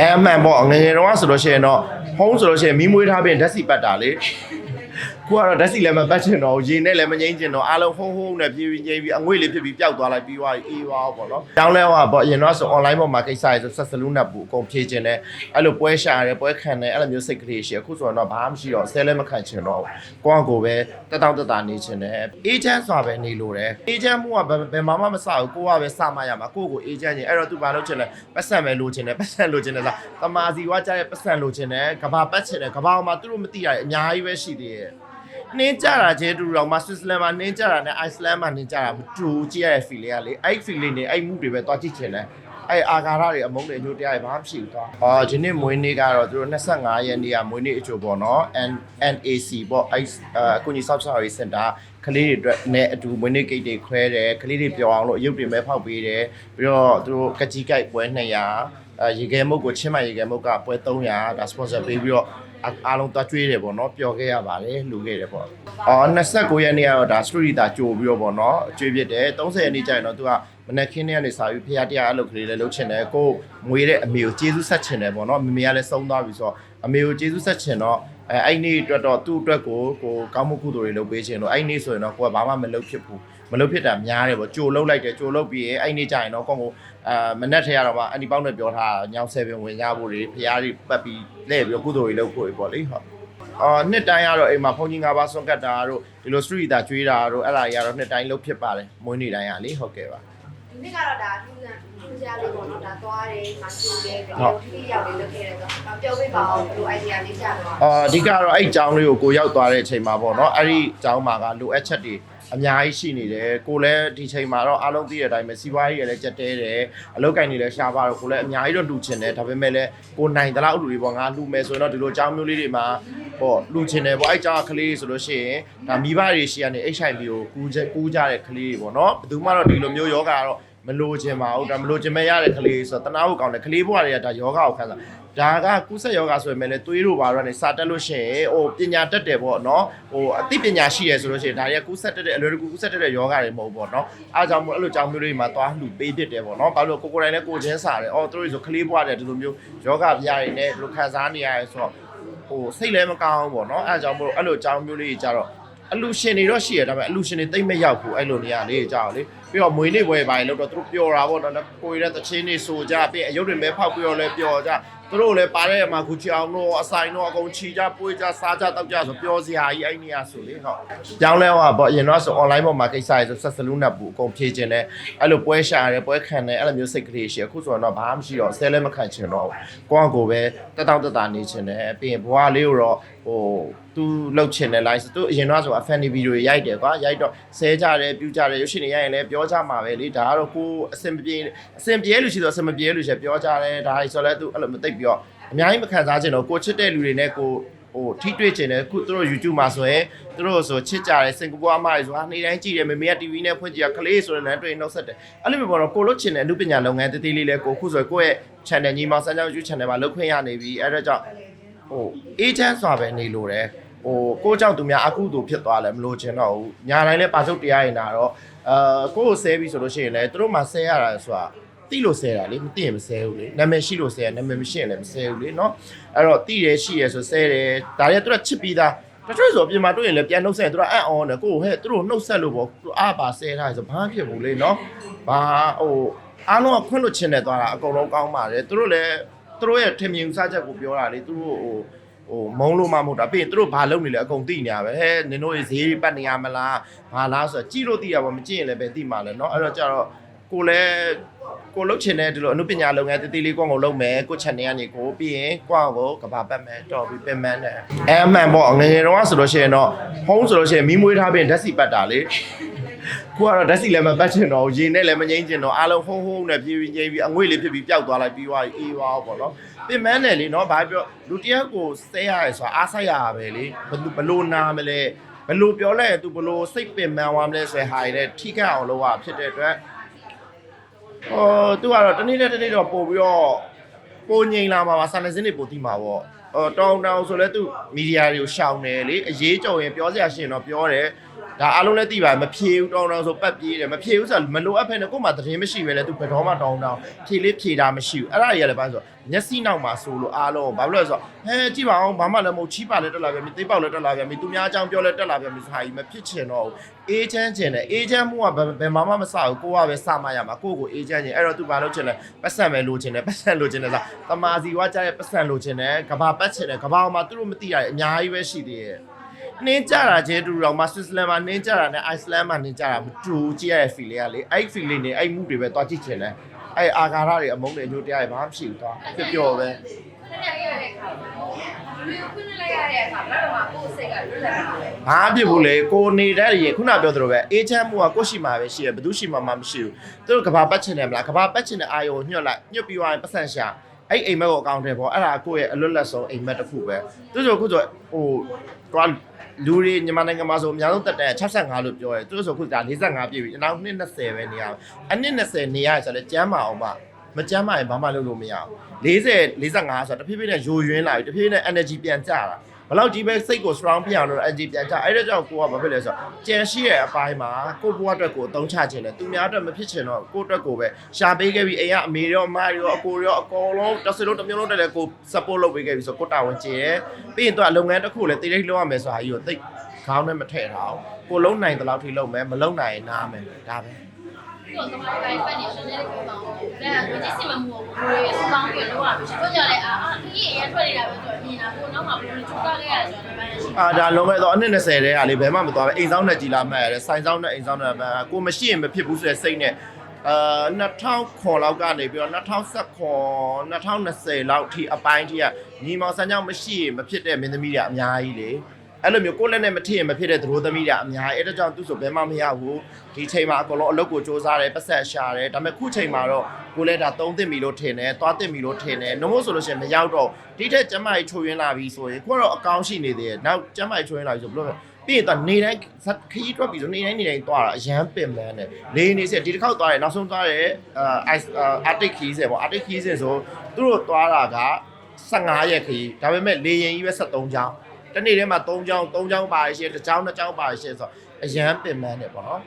အဲအမှန်ပေါ့ငယ်ငယ်တော့ဆိုလို့ရှိရင်တော့ဖုံးဆိုလို့ရှိရင်မီးမွေးထားပြီးရင်ဓာတ်စီပတ်တာလေ ကိုကတော့ဓာတ်စီလည်းမပတ်ချင်တော့ဘူးရေနဲ့လည်းမငိမ့်ချင်တော့အားလုံးဟုံးဟုံးနဲ့ပြေးပြီးငိမ့်ပြီးအငွေ့လေးဖြစ်ပြီးပျောက်သွားလိုက်ပြီးသွားပြီးအေးသွားပေါ့နော်။တောင်းလဲဟောပေါ့အရင်တော့ဆို online ပေါ်မှာကိစ္စရဆိုဆက်စလူးနဲ့ပူအကုန်ဖြည့်ချင်တယ်အဲ့လိုပွဲရှာရတယ်ပွဲခံတယ်အဲ့လိုမျိုးစိတ်ကလေးရှိအခုဆိုတော့ဘာမှမရှိတော့ဆဲလည်းမခံချင်တော့ဘူး။ကိုယ့်အကိုပဲတက်တောင့်တက်တာနေချင်တယ်။အေဂျင့်ဆိုတာပဲနေလို့တယ်။အေဂျင့်မှုကဘယ်ဘယ်မှမစဘူးကိုကပဲစမှရမှာကိုယ့်ကိုအေဂျင့်ချင်းအဲ့တော့ तू ဘာလုပ်ချင်လဲပတ်စံပဲလိုချင်တယ်ပတ်စံလိုချင်တယ်ဆိုတာတမာစီဝါကြတဲ့ပတ်စံလိုချင်တယ်ကဘာပတ်ချင်တယ်ကဘာမှာသူတို့မသိရတဲ့အများကြီးပဲရှိသေးတယ်။ နှင်းကြတာကျဲတူတော့မဆွစ်ဇာလန်မှာနှင်းကြတာနဲ့အိုက်စလန်မှာနှင်းကြတာမတူကြည့်ရတဲ့ feel လေးကလေအဲ့ feel လေးနဲ့အဲ့ mood တွေပဲတွားကြည့်ချင်တယ်အဲ့အာဃာရတွေအမုန်းတွေအညိုတရားတွေဘာမှမရှိဘူးတော့အော်ဒီနေ့မွေးနေ့ကတော့သူတို့25ရက်နေ့ကမွေးနေ့အချို့ပေါ့နော် N NAC ပေါ့အဲ့အခုညီ South Sorry Center ကလေးတွေအတွက်နဲ့အတူမွေးနေ့ကိတ်တွေခွဲတယ်ကလေးတွေပျော်အောင်လို့အရုပ်တွေမဲဖောက်ပေးတယ်ပြီးတော့သူတို့ကကြီးကိုက်ပွဲ200အဲ ရေခဲမုတ်ကိုချင်းမရေခဲမုတ်ကပွဲ300ဒါ sponsor ပေးပြီးတော့အားလုံးသွားကျွေးတယ်ပေါ့နော်ပျော်ခဲ့ရပါတယ်လှူခဲ့တယ်ပေါ့အော်29ရက်နေ့ကတော့ဒါ story တာကြိုပြီးတော့ပေါ့နော်ကျွေးဖြစ်တယ်30ရက်နေ့ကျရင်တော့သူကမနက်ခင်းနေ့ကနေစာပြီးဖះတရားအလုပ်ကလေးလည်းလုပ်ချင်တယ်ကိုမွေးတဲ့အမေကိုကျေးဇူးဆက်ချင်တယ်ပေါ့နော်မမေကလည်းဆုံးသွားပြီဆိုတော့အမေကိုကျေးဇူးဆက်ချင်တော့အဲအဲ့နေ့အတွက်တော့သူ့အတွက်ကိုကိုကောင်းမှုကုသိုလ်တွေလုပ်ပေးချင်တော့အဲ့နေ့ဆိုရင်တော့ကိုကဘာမှမလုပ်ဖြစ်ဘူး မလုပ်ဖြစ်တာများတယ်ပေါ့ကြိုလုပ်လိုက်တယ်ကြိုလုပ်ပြီးရင်အဲ့နေ့ကျရင်တော့ကိုကိုအာမနက်ထရတော့မှအန်ဒီပေါင်းနဲ့ပြောထားညောင်ဆယ်ပင်ဝင်ကြဖို့တွေဖះတွေပတ်ပြီးလဲပြီးတော့ကုသိုလ်တွေလုပ်ဖို့ပေါ့လေဟုတ်အော်နှစ်တိုင်းကတော့အိမ်မှာဖုန်ကြီး၅ပါးဆွန့်ကတ်တာတို့ဒီလို street တာကျွေးတာတို့အဲ့ဒါကြီးကတော့နှစ်တိုင်းလုပ်ဖြစ်ပါတယ်မွေးနေ့တိုင်းကလေဟုတ်ကဲ့ပါဒီနေ့ကတော့ဒါထူးဆန်း ထူးခြားလေးပေါ့နော်ဒါသွားတယ်မရှိတယ်ဗီဒီယိုထိရောက်လေးလုပ်ခဲ့တယ်ဆိုတော့ပြောပြပါအောင်ဘယ်လို idea လေးကြားတော့အာအဓိကတော့အဲ့အကြောင်းလေးကိုကိုရောက်သွားတဲ့အချိန်မှာပေါ့နော်အဲ့ဒီအကြောင်းမှာကလိုအပ်ချက်တွေအများကြီးရှိနေတယ်ကိုလည်းဒီချိန်မှာတော့အားလုံးသိတဲ့အတိုင်းပဲစီးပွားရေးရလည်းကြက်တဲတယ်အလုပ်ကိုင်တွေလည်းရှားပါတော့ကိုလည်းအများကြီးတော့လူချင်တယ်ဒါပေမဲ့လည်းကိုနိုင်တလားအလူတွေပေါ့ငါလူမယ်ဆိုရင်တော့ဒီလိုအကြောင်းမျိုးလေးတွေမှာပေါ့လူချင်တယ်ပေါ့အဲ့အကြောင်းကကလေးဆိုလို့ရှိရင်ဒါမိဘတွေရှိရနေ HIV ကိုကူးချက်ကူးကြတဲ့ကလေးတွေပေါ့နော်ဘယ်သူမှတော့ဒီလိုမျိုးယောဂကတော့ မလို့ချင်ပါဘူးဒါမလို့ချင်မဲ့ရတဲ့ကလေးဆိုတော့တနာဖို့ကောင်းတယ်ကလေးဘဝတွေကဒါယောဂကိုခံစားဒါကကုသယောဂဆိုပေမဲ့လည်းသွေးတို့ဘာတော့နေစာတက်လို့ရှိရင်ဟိုပညာတက်တယ်ပေါ့နော်ဟိုအသိပညာရှိရဆိုလို့ရှိရင်ဒါတွေကကုသတက်တဲ့အလွယ်တကူကုသတက်တဲ့ယောဂတွေမဟုတ်ဘူးပေါ့နော်အားကြောင့်မို့အဲ့လိုကြောင့်မျိုးလေးမှာသွားလှူပေးဖြစ်တယ်ပေါ့နော်ဘာလို့ကိုကိုယ်တိုင်လည်းကိုချင်းစားတယ်အော်သူတို့ဆိုကလေးဘဝတွေဒီလိုမျိုးယောဂပြရတယ်နဲ့ဒီလိုခံစားနေရတယ်ဆိုတော့ဟိုစိတ်လည်းမကောင်းဘူးပေါ့နော်အားကြောင့်မို့အဲ့လိုကြောင့်မျိုးလေးကြီးကြတော့ အလူရှင်တွေတော့ရှိရဒါပေမဲ့အလူရှင်တွေတိတ်မရောက်ဘူးအဲ့လိုနေရာလေးကြောက်လေပြီးတော့မွေနေ့ပွဲပိုင်းလို့တော့သူတို့ပျော်တာပေါ့နော်ကိုရတဲ့တချင်းတွေဆိုကြပြီးအယုတ်တွေမဲဖောက်ပြီးတော့လဲပျော်ကြသူတို့လည်းပါတဲ့မှာခုချအောင်တော့အဆိုင်တော့အကုန်ချီကြပွေးကြစားကြတောက်ကြဆိုပျော်စရာကြီးအဲ့နေရာဆိုလေဟုတ်ကြောင်းလဲဟောပေါ့အရင်တော့ဆို online ပေါ်မှာကိစ္စရဆိုဆက်စလူးနဲ့ပူအကုန်ဖြည့်ခြင်းတယ်အဲ့လိုပွဲရှာရတယ်ပွဲခံတယ်အဲ့လိုမျိုးစိတ်ကလေးရှိအခုဆိုတော့ဘာမှမရှိတော့ဆဲလည်းမခံချင်တော့ဘူးကိုယ့်အကိုပဲတက်တောင့်တက်တာနေချင်တယ်ပြီးရင်ဘွားလေးကိုတော့ဟိုသူလှုပ်ချင်တယ် live သူအရင်တော့ဆို fan video တွေရိုက်တယ်ကွာရိုက်တော့ဆဲကြတယ်ပြူကြတယ်ရုပ်ရှင်တွေရိုက်ရင်လည်းပြောကြမှာပဲလေဒါကတော့ကိုအစင်မပြေအစင်ပြေလို့ရှိတော့အစင်မပြေလို့ရှိပြောကြတယ်ဒါဆိုလည်းသူအဲ့လိုမသိပ်ပြောအများကြီးမခံစားချင်တော့ကိုချစ်တဲ့လူတွေနဲ့ကိုဟိုထိတွေ့ချင်တယ်ခုသူတို့ YouTube မှာဆိုရင်သူတို့ဆိုချစ်ကြတယ်စင်ကာပူအမတွေဆိုဟာနေ့တိုင်းကြည့်တယ်မမေက TV နဲ့ဖွင့်ကြည့်ရကလေးဆိုရင်လည်းတွေ့နှုတ်ဆက်တယ်အဲ့လိုမျိုးပေါ့တော့ကိုလို့ချင်တဲ့အမှုပညာလုပ်ငန်းတသေးလေးလဲကိုခုဆိုရင်ကိုယ့်ရဲ့ channel ညီမောင်စမ်းကြောင်း YouTube channel မှာလုပ်ခွင့်ရနေပြီအဲ့ဒါကြောင့်ဟိုအေဂျင့်ဆိုတာပဲနေလို့တယ်ဟိုကိုကြောင့်သူများအခုသူဖြစ်သွားလဲမလို့ချင်တော့ဘူးညာတိုင်းလဲပါစုတ်တရားရင်တာတော့အာကိုကိုဆဲပြီဆိုလို့ရှိရင်လဲသူတို့မှဆဲရတာဆိုတာ တိလို့ဆဲတာလေမသိရင်မဆဲဘူးလေနာမည်ရှိလို့ဆဲရနာမည်မရှိရင်လည်းမဆဲဘူးလေเนาะအဲ့တော့တိတယ်ရှိရဆိုဆဲတယ်ဒါတွေကသူကချစ်ပြီးသားတချို့ဆိုပြင်မာတွေ့ရင်လည်းပြန်နှုတ်ဆက်သူကအံ့ဩတယ်ကိုကိုဟဲ့သူတို့နှုတ်ဆက်လို့ပေါ့သူအားပါဆဲထားဆိုဘာမှဖြစ်ဘူးလေเนาะဘာဟိုအားလုံးကခွင့်လွှတ်ခြင်းနဲ့သွားတာအကုန်လုံးကောင်းပါတယ်သူတို့လည်းသူတို့ရဲ့ထင်မြင်စားချက်ကိုပြောတာလေသူတို့ဟို ဟိုမုံလို့မှမဟုတ်တာပြီးရင်သူတို့ဘာလုပ်နေလဲအကုန်သိနေရပဲဟဲ့နင်တို့ရေဈေးတွေပတ်နေရမလားဘာလားဆိုတော့ကြည့်လို့သိရပါမကြည့်ရင်လည်းပဲသိမှာလဲเนาะအဲ့တော့ကြတော့ကိုလည်း ကိုလုတ်ချင်တဲ့ဒီလိုအနုပညာလုပ်ငန်းတတိလေးကွန်ကိုလုပ်မယ်ကို channel ကနေကိုပြီးရင်ကွန်ကိုကဘာပတ်မယ်တော်ပြီးပင်မန်းတယ်အဲအမှန်ပေါ့ငယ်ငယ်တော့ဆိုလို့ရှိရင်တော့ဖုံးဆိုလို့ရှိရင်မီးမွေးထားပြီးရင်ဓာတ်စီပတ်တာလေကိုကတော့ဓာတ်စီလည်းမပတ်ချင်တော့ဘူးရေနဲ့လည်းမငိမ့်ချင်တော့အားလုံးဟုံးဟုံးနဲ့ပြေးပြီးငိမ့်ပြီးအငွေ့လေးဖြစ်ပြီးပျောက်သွားလိုက်ပြီးသွားပြီးအေးသွားပေါ့နော်ပင်မန်းတယ်လေနော်ဘာပြောလူတယောက်ကိုဆဲရရဲဆိုတာအားဆိုင်ရတာပဲလေဘယ်လိုဘယ်လိုနာမလဲဘယ်လိုပြောလဲ तू ဘယ်လိုစိတ်ပင်ပန်းသွားမလဲဆိုရဟာရတဲ့ထိခတ်အောင်လုပ်ရဖြစ်တဲ့အတွက် ဟို तू ကတော့တနေ့နဲ့တနေ့တော့ပို့ပြီးတော့ပိုငိန်လာမှာပါဆန်နေစင်းတွေပို့တိမှာပေါ့ဟိုတောင်းတောင်းဆိုလဲသူမီဒီယာတွေကိုရှောင်တယ်လေအရေးကြုံရင်ပြောစရာရှိရင်တော့ပြောတယ် ဒါအားလုံးလည်းသိပါတယ်မဖြေဘူးတောင်းတောင်းဆိုပတ်ပြေးတယ်မဖြေဘူးဆိုတော့မလိုအပ်ဖ ೇನೆ ကို့မှာသတင်းမရှိပဲလေသူဘယ်တော့မှတောင်းတောင်းဖြေလေးဖြေတာမရှိဘူးအဲ့ဒါကြီးလည်းဘာလို့ဆိုမျက်စိနောက်မှာဆိုလို့အားလုံးဘာလို့လဲဆိုတော့ဟဲကြည့်ပါအောင်ဘာမှလည်းမဟုတ်ချီးပါလည်းတက်လာပြန်ပြီသိပေါက်လည်းတက်လာပြန်ပြီသူများအကြောင်းပြောလည်းတက်လာပြန်ပြီဆိုဟာကြီးမဖြစ်ချင်တော့ဘူးအေးချမ်းချင်တယ်အေးချမ်းမှုကဘယ်မှာမှမစဘူးကိုကပဲစမှရမှာကိုကိုအေးချမ်းချင်အဲ့တော့သူဘာလို့ချင်လဲပတ်စံပဲလိုချင်တယ်ပတ်စံလိုချင်တယ်ဆိုတမာစီဝါကြတဲ့ပတ်စံလိုချင်တယ်ကဘာပတ်ချင်တယ်ကဘာမှာသူတို့မသိရတဲ့အများကြီးပဲရှိသေးတယ် နှင်းကြတာကျဲတူတော့မှဆွစ်ဇာလန်မှာနှင်းကြတာနဲ့အိုက်စလန်မှာနှင်းကြတာမတူကြည့်ရတဲ့ feel လေးကလေအဲ့ feel လေးနဲ့အဲ့ mood တွေပဲတွားကြည့်ချင်တယ်အဲ့အာဃာရတွေအမုန်းတွေအညိုတရားတွေဘာမှမရှိဘူးတော့ပျော်ပျော်ပဲခဏရတဲ့အခါလူကိုခွင့်လိုက်ရတဲ့အခါဘယ်တော့မှကိုယ်စိတ်ကလွတ်လပ်မှာပဲဘာဖြစ်ဘူးလေကိုနေတဲ့ရေခုနပြောသလိုပဲအေးချမ်းမှုကကိုယ့်ရှိမှာပဲရှိရဘယ်သူရှိမှာမှမရှိဘူးသူတို့ကဘာပတ်ချင်တယ်မလားကဘာပတ်ချင်တဲ့အာယုံကိုညှွတ်လိုက်ညှွတ်ပြီးသွားရင်ပတ်စံရှာအဲ့အိမ်မက်ကိုအကောင့်ထဲပေါ့အဲ့ဒါကိုယ့်ရဲ့အလွတ်လက်ဆုံးအိမ်မက်တစ်ခုပဲသူတို့ဆိုခုဆိုဟိုတော့ လူတွေညီမနိုင်ငံမှာဆိုအများဆုံးတက်တဲ့65လို့ပြောတယ်သူတို့ဆိုခုဒါ45ပြည့်ပြီအနောက်နှစ်20ပဲနေရအောင်အနှစ်20နေရဆိုတော့ကျမ်းမအောင်ပါမကျမ်းမရင်ဘာမှလုပ်လို့မရအောင်40 45ဆိုတော့တဖြည်းဖြည်းနဲ့ယိုယွင်းလာပြီတဖြည်းဖြည်းနဲ့ energy ပြန်ကျလာ ဘယ်လောက်ကြီးပဲစိတ်ကို strong ဖြစ်အောင်လို့ energy ပြန်ကျအဲ့ဒါကြောင့်ကိုကဘာဖြစ်လဲဆိုတော့ကြံရှိရဲ့အပိုင်းမှာကိုဘွားအတွက်ကိုအသုံးချခြင်းတယ်သူများအတွက်မဖြစ်ချင်တော့ကိုအတွက်ကိုပဲရှာပေးခဲ့ပြီးအိမ်ကအမေရောအမရောအကိုရောအကောင်လုံးတစ်စလုံးတစ်မျိုးလုံးတက်တယ်ကို support လုပ်ပေးခဲ့ပြီးဆိုကိုတာဝန်ကျင်ရပြီးရင်သူကလုပ်ငန်းတစ်ခုလည်းတိတိလုပ်ရမယ်ဆိုတာကြီးကိုသိခေါင်းနဲ့မထည့်ထားအောင်ကိုလုံးနိုင်တဲ့လောက်ထိလုပ်မယ်မလုံးနိုင်ရင်နားမယ်ဒါပဲ ဒီတော့ကမ္ဘာတိုင်းပတ်နေရှင်နေတဲ့ပြောင်းတယ်။ဒါကဒီစီမမှုကိုဘယ်လိုစပေါင်းပြီးတော့လုပ်ရမှာရှိတော့ကြလဲအာဒီအရင်ထွက်နေတာပဲဆိုတော့မြင်တာကိုနောက်မှဘယ်လိုချူကားခဲ့ရဆိုတော့လည်းရှိအာဒါလုံးဝတော့အနှစ်20တဲ့ဟာလေးဘယ်မှမသွားပဲအိမ်ဆောင်နဲ့ကြီးလာမှတ်ရတယ်စိုင်းဆောင်နဲ့အိမ်ဆောင်နဲ့မှတ်ကိုမရှိရင်မဖြစ်ဘူးဆိုတဲ့စိတ်နဲ့အာ2000ခွန်လောက်ကနေပြီးတော့2019 2020လောက်ထိအပိုင်းထိကညီမောင်ဆန်းကြောင့်မရှိရင်မဖြစ်တဲ့မင်းသမီးတွေအများကြီးလေ အဲ့လိုမျိုးကိုယ့်လက်နဲ့မထည့်ရင်မဖြစ်တဲ့သတို့သမီးတွေအများကြီးအဲ့ဒါကြောင့်သူဆိုဘယ်မှမရဘူးဒီချိန်မှာအကုန်လုံးအလုပ်ကိုစ조사တယ်ပတ်ဆက်ရှာတယ်ဒါပေမဲ့ခုချိန်မှာတော့ကိုလည်းဒါသုံးသင့်ပြီလို့ထင်တယ်သွားသင့်ပြီလို့ထင်တယ်နှမို့ဆိုလို့ရှိရင်မရောက်တော့ဒီထက်ကျမကြီးချိုးရင်းလာပြီဆိုရင်ကိုကတော့အကောင့်ရှိနေသေးတယ်နောက်ကျမကြီးချိုးရင်းလာပြီဆိုဘယ်လိုလဲပြီးရင်တော့နေတိုင်းခရီးထွက်ပြီဆိုနေတိုင်းနေတိုင်းသွားတာအရန်ပင်ပန်းတယ်လေးနေစဒီတစ်ခေါက်သွားတယ်နောက်ဆုံးသွားတယ်အာ arctic key စေပေါ့ arctic key စေဆိုသူတို့သွားတာက15ရက်ခရီးဒါပေမဲ့လေရင်ကြီးပဲ73ချောင်း တနေ့တည်းမှာ3ချောင်း3ချောင်းပါရရှိတစ်ချောင်း2ချောင်းပါရရှိဆိုတော့အရန်ပင်ပန်းတယ်ပေါ့နော်